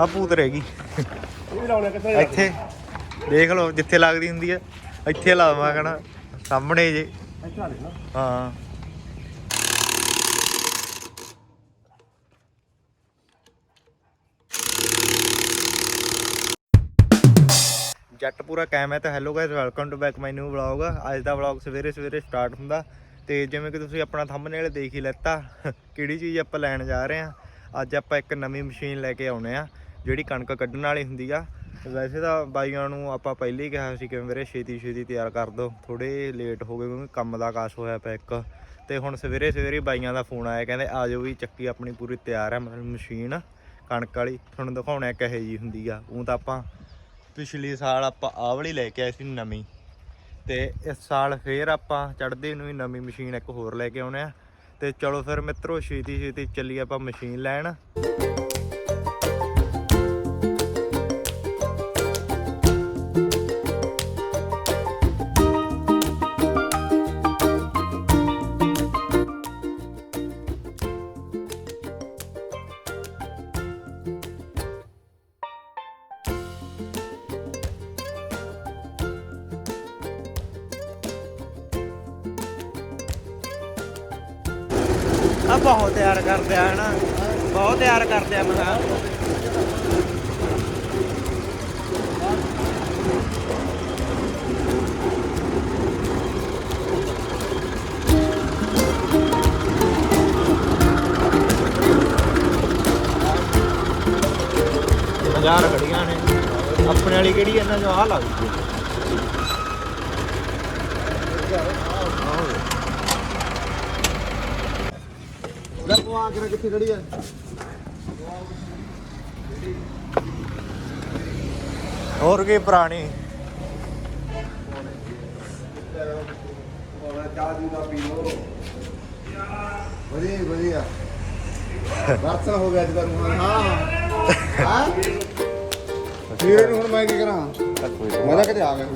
ਆ ਭੂਤ ਰਹਿ ਗਈ ਇਹ ਵੀ ਲਾਉਣਾ ਕਿੱਥੇ ਇੱਥੇ ਦੇਖ ਲਓ ਜਿੱਥੇ ਲੱਗਦੀ ਹੁੰਦੀ ਆ, ਇੱਥੇ ਲਾਵਾਂ ਕਹਣਾ ਸਾਹਮਣੇ ਜੇ। ਇੱਥੇ ਲਾ ਦੇਣਾ ਹਾਂ। ਜੱਟ ਪੂਰਾ ਕਾਇਮ ਹੈ ਤਾਂ hello guys welcome to back my new vlog ਅੱਜ ਦਾ ਵਲੌਗ ਸਵੇਰੇ ਸਵੇਰੇ ਸਟਾਰਟ ਹੁੰਦਾ ਤੇ ਜਿਵੇਂ ਕਿ ਤੁਸੀਂ ਆਪਣਾ ਥੰਬਨੇਲ ਦੇਖ ਹੀ ਲੈਤਾ, ਕਿਹੜੀ ਚੀਜ਼ ਆਪਾਂ ਲੈਣ ਜਾ ਰਹੇ ਆ, ਅੱਜ ਆਪਾਂ ਇੱਕ ਨਵੀਂ ਮਸ਼ੀਨ ਲੈ ਕੇ ਆਉਣੇ ਆ। ਜਿਹੜੀ ਕਣਕ ਕੱਢਣ ਵਾਲੀ ਹੁੰਦੀ ਆ, ਵੈਸੇ ਤਾਂ ਬਾਈਆਂ ਨੂੰ ਆਪਾਂ ਪਹਿਲੇ ਹੀ ਕਿਹਾ ਸੀ ਕਿ ਮੇਰੇ ਛੇਤੀ ਛੇਤੀ ਤਿਆਰ ਕਰ ਦਿਓ ਥੋੜੇ ਲੇਟ ਹੋ ਗਏ ਕਿਉਂਕਿ ਕੰਮ ਦਾ ਆਕਾਸ਼ ਹੋਇਆ ਪਿਆ ਇੱਕ। ਤੇ ਹੁਣ ਸਵੇਰੇ ਸਵੇਰੇ ਬਾਈਆਂ ਦਾ ਫੋਨ ਆਇਆ, ਕਹਿੰਦੇ ਆ ਜਾਓ ਵੀ ਚੱਕੀ ਆਪਣੀ ਪੂਰੀ ਤਿਆਰ ਹੈ ਮਤਲਬ ਮਸ਼ੀਨ, ਕਣਕ ਵਾਲੀ, ਤੁਹਾਨੂੰ ਦਿਖਾਉਣਾ ਕਿਹੋ ਜੀ ਹੁੰਦੀ ਆ। ਉਹ ਤਾਂ ਆਪਾਂ ਪਿਛਲੇ ਸਾਲ ਆਪਾਂ ਆਹ ਵਾਲੀ ਲੈ ਕੇ ਆਏ ਸੀ ਨਵੀਂ। ਤੇ ਇਸ ਸਾਲ ਫੇਰ ਆਪਾਂ ਚੜ੍ਹਦੇ ਨੂੰ ਹੀ ਨਵੀਂ ਮਸ਼ੀਨ ਇੱਕ ਹੋਰ ਲੈ ਕੇ ਆਉਣੇ ਆ। ਤੇ ਚਲੋ ਫਿਰ ਮਿੱਤਰੋ, ਛੇਤੀ ਛੇਤੀ ਚੱਲੀ ਆਪਾਂ ਮਸ਼ੀਨ ਲੈਣ। ਬਹੁਤ ਤਿਆਰ ਕਰਦੇ ਆ, ਹਨਾ? ਬਹੁਤ ਤਿਆਰ ਕਰਦੇ ਆ ਮੈਂ ਹਜ਼ਾਰ ਖੜੀਆਂ ਨੇ। ਆਪਣੇ ਵਾਲੀ ਕਿਹੜੀ ਇਹਨਾਂ ਚੋਂ ਆਹ ਲੱਗਦੀ ਹੈ ਲੈ ਪਵਾ ਕੇ ਕਿੱਥੇ ਖੜੀ ਆ? ਹੋਰ ਕੀ ਪੁਰਾਣੀ? ਚਾਹ ਦੀ ਦਾ ਪੀ ਲੋ ਵਧੀਆ। ਵਧੀਆ ਹੋ ਗਿਆ ਅੱਜ ਦਾ ਹਾਂ ਹੁਣ ਮੈਂ ਕੀ ਕਰਾਂ? ਮੈਂ ਤਾਂ ਕਿਤੇ ਆ ਗਿਆ।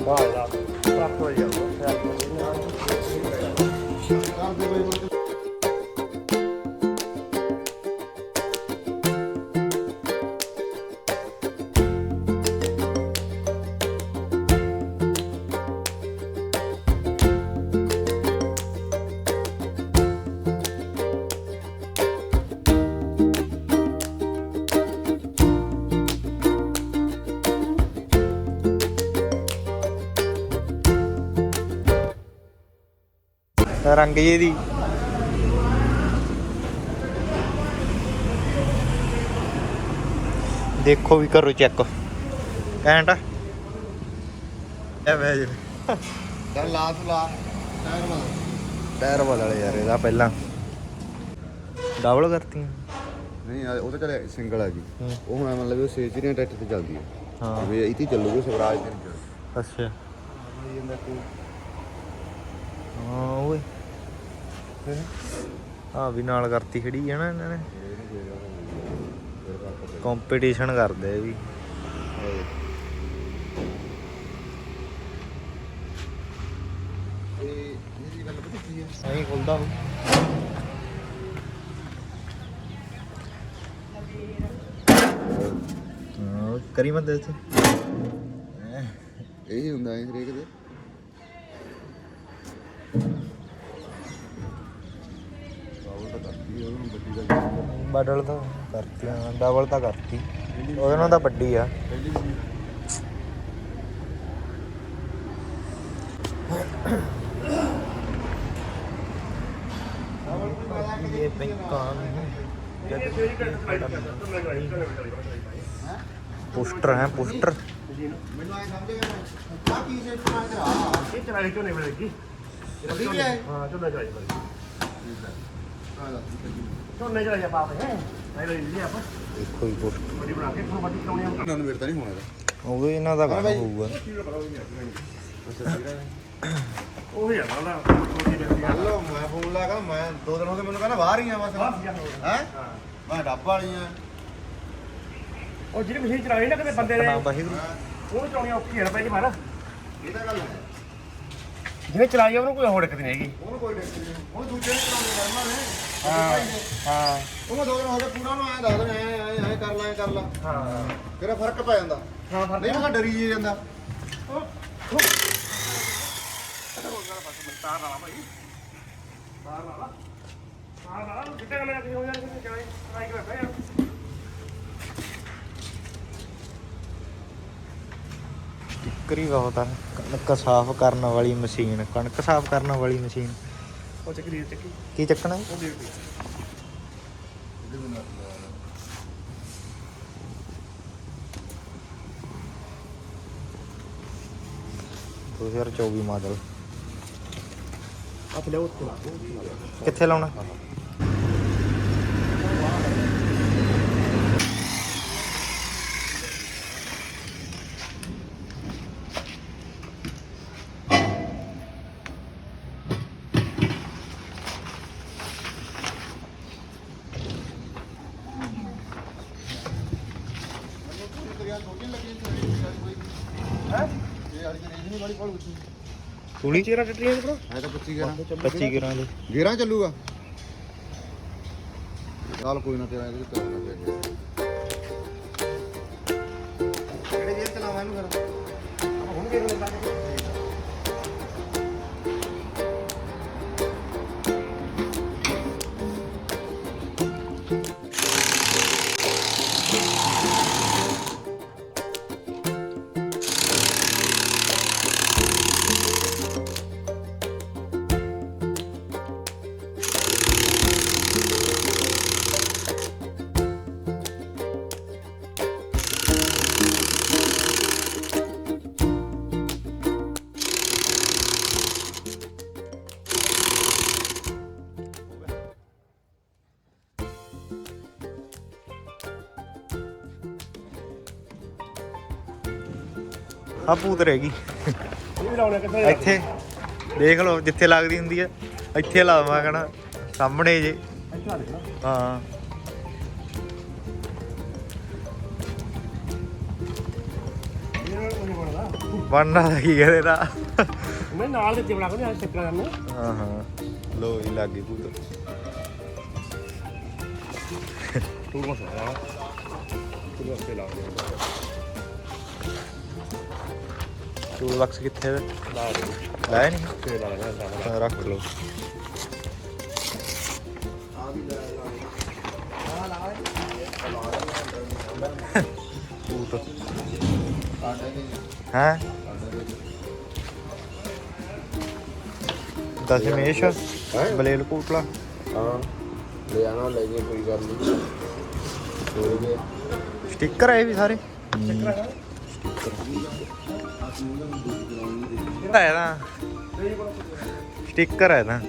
ਰੰਗ ਜੇ ਦੀ। ਦੇਖੋ ਵੀ ਕਰੋ ਚੈੱਕ ਆ। ਇਹ ਵੇ ਜੀ। ਚੱਲ ਲਾ ਤੂੰ ਲਾ। ਟਾਇਰ ਲਾ ਟਾਇਰ ਬਦਲ ਯਾਰ ਇਹਦਾ ਪਹਿਲਾਂ। ਡਬਲ ਕਰਤੀ ਨਹੀਂ ਉਹ ਤਾਂ ਚੱਲ ਸਿੰਗਲ ਆ ਗਈ। ਉਹ ਹੁਣ ਮਤਲਬ ਉਹ ਸੇਜਰੀਆਂ ਟਰੈਕਟਰ ਤੇ ਚੱਲਦੀ ਹੈ ਹਾਂ। ਵੀ ਇਤੀ ਚੱਲੂਗੀ ਸਵਰਾਜ ਤੇ ਚੱਲਦੀ ਅੱਛਾ। ਹਾਂ ਓਏ। ਆ ਵੀ ਨਾਲ ਕਰਤੀ ਖੜੀ ਹੈ ਨਾ ਇਹਨਾਂ ਨੇ। ਕੰਪੀਟੀਸ਼ਨ ਕਰਦੇ ਆ ਵੀ। ਖੁੱਲਦਾ ਹੋ ਕਰੀ ਮਤ ਇੱਥੇ। ਇਹੀ ਹੁੰਦਾ ਹੈ ਹਰੇਕ ਦੇ। ਬਾਬੂ ਤਾਂ ਕਰਦੀ ਹੈ ਉਹਨੂੰ ਬੱਟੀ ਦਾ ਬਦਲ ਤਾਂ ਕਰਤੀ ਹਾਂ ਡਬਲ ਤਾਂ ਕਰਤੀ। ਉਹਦੇ ਨਾਲ ਤਾਂ ਵੱਡੀ ਆ। ਪਹਿਲੀ ਹੈ ਪੋਸਟਰ। ਮੈਨੂੰ ਆਏ ਸਮਝ ਗਿਆ ਆ ਕੀ ਸਿਸਟਮ ਆ ਤੇਰਾ ਇਹ ਚਲਾਈ ਝੋਨੇ ਵੇਲੇ ਕੀ ਵੱਡੀ ਵੀ ਹੈ ਹਾਂ। ਝੋਨੇ ਚਲਾਈ ਵੇਲੇ ਝੋਨੇ ਚਲਾਈ ਬਾਪ ਹੈ ਨਹੀਂ ਲਈ ਲਈ ਆਪਾਂ। ਦੇਖੋ ਹੀ ਪੋਸਟਰ ਬੜੀ ਬਣਾ ਕੇ ਤੁਹਾਨੂੰ ਬਾਕੀ ਕਰਾਉਣੀ ਆ। ਨਾ ਮੇਰੇ ਤਾਂ ਨਹੀਂ ਹੋਣਾ ਇਹਦਾ। ਉਹ ਵੀ ਇਹਨਾਂ ਦਾ ਕੰਮ ਬਾਈ। ਹੋਊਗਾ। ਉਹ ਹੀ ਆ ਨਾ ਛੋਟੀ ਜਿਹੀ ਹਲੋ ਮੈਂ ਫੋਨ ਲਾਗਾ ਮੈਂ ਦੋ ਦਿਨ ਹੋ ਗਏ ਮੈਨੂੰ ਕਹਿੰਦਾ ਬਾਹਰ ਹੀ ਆ ਬਸ। ਹੈ ਮੈਂ ਡੱਬ ਵਾਲੀ ਆ। ਉਹ ਜਿਹੜੀ ਮਸ਼ੀਨ ਚਲਾਈ ਨਾ ਕਿਤੇ ਬੰਦੇ ਨੇ ਨਾਮ ਵਾਹਿਗੁਰੂ ਉਹਨੂੰ ਚਲਾਉਣੀ ਔਖੀ ਹੈ ਨਾ ਪਹਿਲੀ ਵਾਰ। ਇਹ ਤਾਂ ਗੱਲ ਹੈ। ਜਿਹਨੇ ਚਲਾਈ ਆ ਉਹਨੂੰ ਕੋਈ ਹੋਰ ਦਿੱਕਤ ਨਹੀਂ ਹੈਗੀ। ਉਹਨੂੰ ਕੋਈ ਟੈਨਸ਼ਨ ਨਹੀਂ ਉਹ ਦੂਜੇ ਨੇ ਚਲਾਉਣੇ ਕਰਨਾ ਨੇ। ਹਾਂ ਹਾਂ। ਉਹਨੂੰ ਦੋ ਦਿਨ ਹੋ ਗਏ ਪੂਰਾ ਨੂੰ ਐਂ ਦੱਸ ਦੇਣਾ ਐਂ ਐਂ ਐਂ ਕਰ ਲਾ ਐਂ ਕਰ ਲਾ। ਹਾਂ। ਫਿਰ ਫ਼ਰਕ ਪੈ ਜਾਂਦਾ। ਹਾਂ ਫ਼ਰਕ ਨਹੀਂ ਮੈਂ ਡਰੀ ਜੇ ਜਾਂਦਾ। ਤਾਰ ਲਾ ਭਾਈ ਤਾਰ ਲਾ ਤਾਰ ਲਾ ਕਿੱਥੇ ਗਲੇ ਕਿ ਹੋ ਜਾਣਗੇ ਕਿਵੇਂ ਟਰਾਈ ਕਰ ਰਿਹਾ ਯਾਰ ਟਿੱਕਰੀ ਬਹੁਤ ਆ ਕਣਕ ਸਾਫ਼ ਕਰਨ ਵਾਲੀ ਮਸ਼ੀਨ ਕਣਕ ਸਾਫ਼ ਕਰਨ ਵਾਲੀ ਮਸ਼ੀਨ। ਉਹ ਚੱਕਰੀ ਚੱਕੀ। ਕੀ ਚੱਕਣਾ ਉਹ ਦੇ ਦੇ 2024 ਮਾਡਲ। ਆ ਲੈ ਉੱਤੇ ਲਾ ਉੱਤੇ ਲਾ ਕਿੱਥੇ ਲਾਉਣਾ? ਹੈ? ਇਹ ਵਾਲੀ ਰੇਂਜ ਨਹੀਂ ਬੜੀ ਪੜੂ ਸੀ ਤੂੜੀ ਚਿਹਰਾ ਟੱਟੀਆਂ ਦੇ ਹੈ ਤਾਂ 25 ਗੇਰਾਂ 25 ਗਰਾਂ ਦੇ ਗੇਰਾਂ ਚੱਲੂਗਾ। ਚੱਲ ਕੋਈ ਨਾ ਤੇਰਾ ਇਹਦੇ ਕਰਨਾ ਚਾਹੀਦਾ ਕਿਹੜੇ ਗੇਰ ਚਲਾਵਾਂ ਇਹਨੂੰ ਫਿਰ? ਹੁਣ ਵੀ ਇਹ ਆ ਭੂਤ ਰਹਿ ਗਈ। ਇਹ ਵੀ ਲਾਉਣਾ ਕਿੱਥੇ ਇੱਥੇ ਦੇਖ ਲਓ ਜਿੱਥੇ ਲੱਗਦੀ ਹੁੰਦੀ ਹੈ ਇੱਥੇ ਲਾਵਾਂ ਕਹਣਾ ਸਾਹਮਣੇ ਜੇ। ਆ ਹਾਂ। ਬਣਨਾ ਤਾਂ ਕੀ ਕਰੇ ਦਾ ਮੈਂ ਨਾਲ ਦੇ ਬਣਾ ਕੇ ਚੱਕਰ ਕਰਨਾ ਹਾਂ ਹਾਂ। ਲੋ ਜੀ ਲੱਗ ਗਈ ਭੂਤ। ਤੂੰ ਬਸ ਆ। ਤੂੰ ਬਸ ਲਾ। ਟੂਲ ਬਾਕਸ ਕਿੱਥੇ ਹੈ ਲਾ ਨਹੀਂ। ਤੇ ਲਾ ਦੇ ਲਾ ਦੇ ਤਾਂ ਰੱਖ ਲਓ ਭੂਤ ਹੈ? ਦਸ਼ਮੇਸ਼ ਬਲੇਲ ਕੋਟਲਾ ਹਾਂ। ਲੈ ਆਣਾ ਲੈ ਜੇ ਕੋਈ ਗੱਲ ਨਹੀਂ। ਸਟicker ਆਏ ਵੀ ਸਾਰੇ। ਇਹਦਾ ਹੈ ਨਾ। ਸਟicker ਹੈ ਨਾ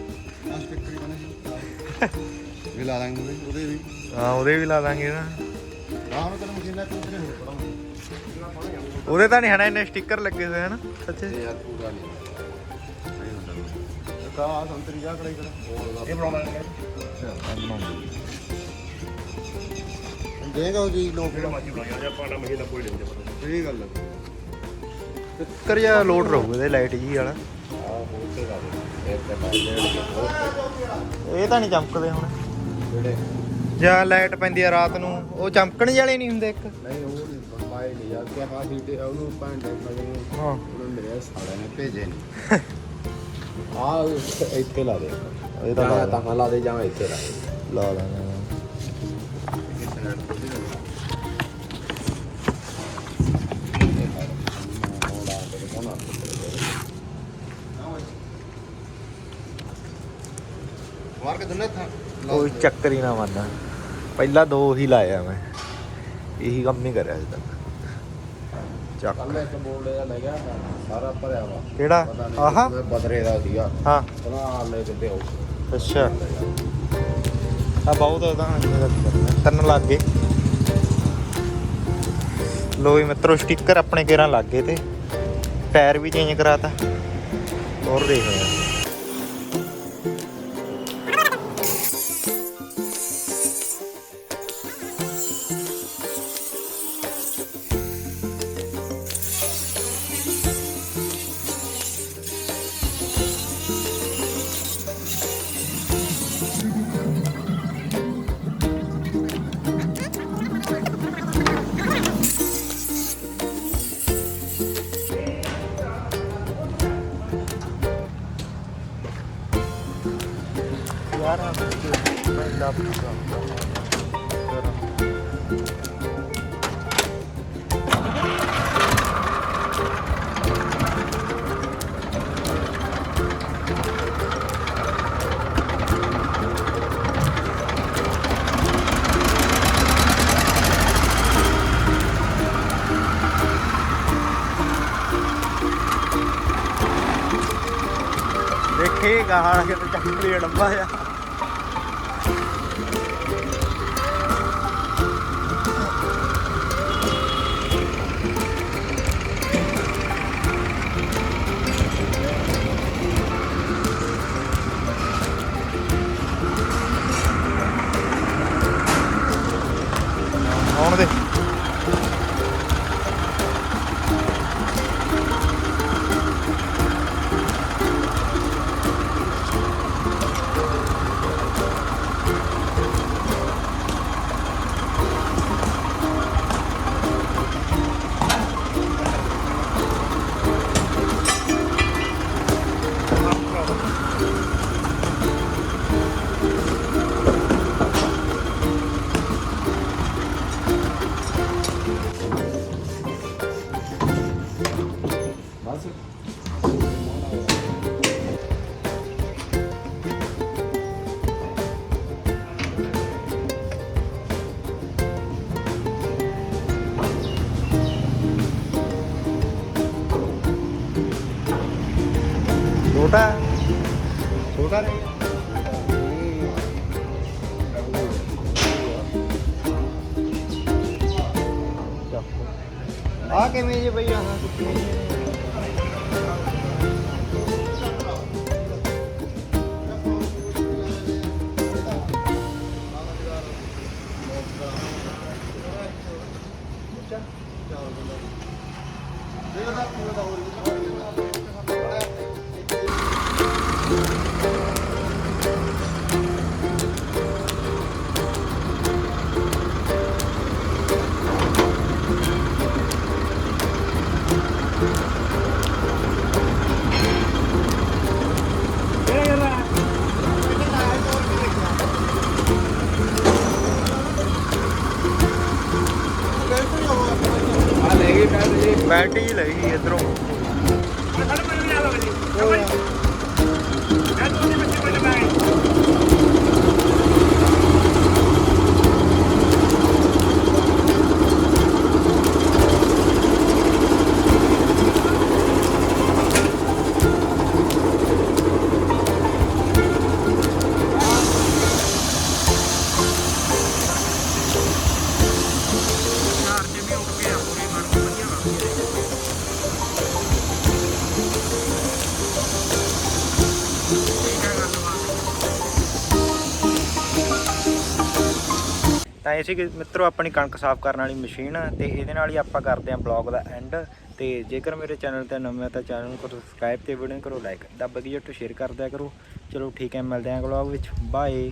ਵੀ ਲਾ ਦਾਂਗੇ ਉਹਦੇ- ਉਹਦੇ ਵੀ। ਹਾਂ ਉਹਦੇ ਵੀ ਲਾ ਦਾਂਗੇ ਨਾ ਆਹ ਹੁਣ ਤੈਨੂੰ ਮਸ਼ੀਨਾਂ ਤੂੰ ਤੇਰੇ ਹੋਰ ਪੜਾਉਂਗਾ। ਉਹਦੇ ਤਾਂ ਨਹੀਂ ਹਨਾ ਇੰਨੇ ਸਟicker ਲੱਗੇ ਹੋਏ ਹਨ ਸੱਚੇ। ਯਾਰ ਪੂਰਾ ਨਹੀਂ ਨਹੀਂ ਹੁੰਦਾ ਕਾ ਸੰਤਰੀ ਜਾ ਕੜਾਈ ਕੜਾ। ਇਹ ਬਣਾਉਣਾ ਹੈ। ਦੇਗਾ ਉਹ ਜੀ ਲੋਕ। ਜਿਹੜਾ ਮਾਜੀ ਬਣਾ ਗਿਆ ਆਪਾਂ ਨਾ ਮਹੀਨਾ ਕੋਈ ਨਹੀਂ ਪਤਾ ਇਹ ਗੱਲ ਹੈ ਜਾਂ ਲੋਡ ਰਹੂ ਇਹਦੇ ਲਾਈਟ ਜੀ ਵਾਲਾ। ਲਾ ਲਾ ਇਹ ਤਾਂ ਨਹੀਂ ਚਮਕਦੇ ਹੁਣ। ਜਿਹੜੇ ਜਾਂ ਲਾਈਟ ਪੈਂਦੀ ਆ ਰਾਤ ਨੂੰ ਉਹ ਚਮਕਣ ਵਾਲੇ ਨਹੀਂ ਹੁੰਦੇ ਇੱਕ। ਨਹੀਂ ਉਹ ਨਹੀਂ ਬੰਬਾਈ ਨਹੀਂ। ਯਾਰ ਕਿ ਹਾਂ ਸੀਟੇ ਉਹਨੂੰ ਭਾਂਡੇ ਮਗਰ ਹਾਂ। ਉਹਨੂੰ ਮੇਰੇ ਸਾਲੇ ਨੇ ਭੇਜੇ ਨਹੀਂ ਆ ਇੱਥੇ ਲਾ ਦੇ। ਇਹ ਤਾਂ ਲਾ। ਤਾਂ ਲਾ ਦੇ ਜਾਂ ਇੱਥੇ ਲਾ ਦੇ। ਲਾ ਕੋਈ ਚੱਕਰ ਹੀ ਨਾ ਮੰਨਦਾ ਪਹਿਲਾਂ ਦੋ ਹੀ ਲਾਇਆ ਮੈਂ। ਇਹੀ ਕੰਮ ਹੀ ਕਰਿਆ ਅਜੇ ਤੱਕ। ਚੱਕ। ਕੱਲ ਇੱਕ ਬੋਰਡ ਜਿਹਾ ਲੈ ਗਿਆ ਸਾਰਾ ਭਰਿਆ ਵਾ। ਕਿਹੜਾ? ਨਹੀਂ ਆਹਾ। ਬਦਰੇ ਦਾ ਸੀਗਾ। ਹਾਂ। ਬਣਾ ਲੈ ਕਿਤੇ ਹੋ ਅੱਛਾ। ਆ ਬਹੁਤ ਉਹਦਾ ਤਿੰਨ ਲੱਗ ਗਏ। ਲੋ ਵੀ ਮਿੱਤਰੋ ਸਟicker ਆਪਣੇ ਘੇਰਾਂ ਲੱਗ ਗਏ ਤੇ। ਟਾਇਰ ਵੀ ਚੇਂਜ ਕਰਾਤਾ। ਹੋਰ ਦੇਖ ਦੇਖੇ ਕੇ ਤੇ ਚੱਕਰੀ ਡੱਬਾ ਆ। ਬਸ ਛੋਟਾ ਛੋਟਾ ਨਹੀਂ ਆ ਕਿਵੇਂ ਜੀ ਬਈ ਆਹ ਕਿੱਥੇ ਕਿਹੜਾ ਤਾਂ ਇਹ ਸੀ ਕਿ ਮਿੱਤਰੋ, ਆਪਣੀ ਕਣਕ ਸਾਫ਼ ਕਰਨ ਵਾਲੀ ਮਸ਼ੀਨ ਤੇ ਇਹਦੇ ਨਾਲ ਹੀ ਆਪਾਂ ਕਰਦੇ ਹਾਂ ਬਲੌਗ ਦਾ ਐਂਡ ਤੇ ਜੇਕਰ ਮੇਰੇ ਚੈਨਲ ਤੇ ਨਵੇਂ ਹੋ ਤਾਂ ਚੈਨਲ ਨੂੰ ਕਰੋ ਸਬਸਕ੍ਰਾਈਬ ਤੇ ਵੀਡੀਓ ਨੂੰ ਕਰੋ ਲਾਈਕ ਦੱਬ ਕੇ ਜੱਟ ਸ਼ੇਅਰ ਕਰ ਦਿਆ ਕਰੋ। ਚਲੋ ਠੀਕ ਹੈ, ਮਿਲਦੇ ਹਾਂ ਬਲੌਗ ਵਿੱਚ। ਬਾਏ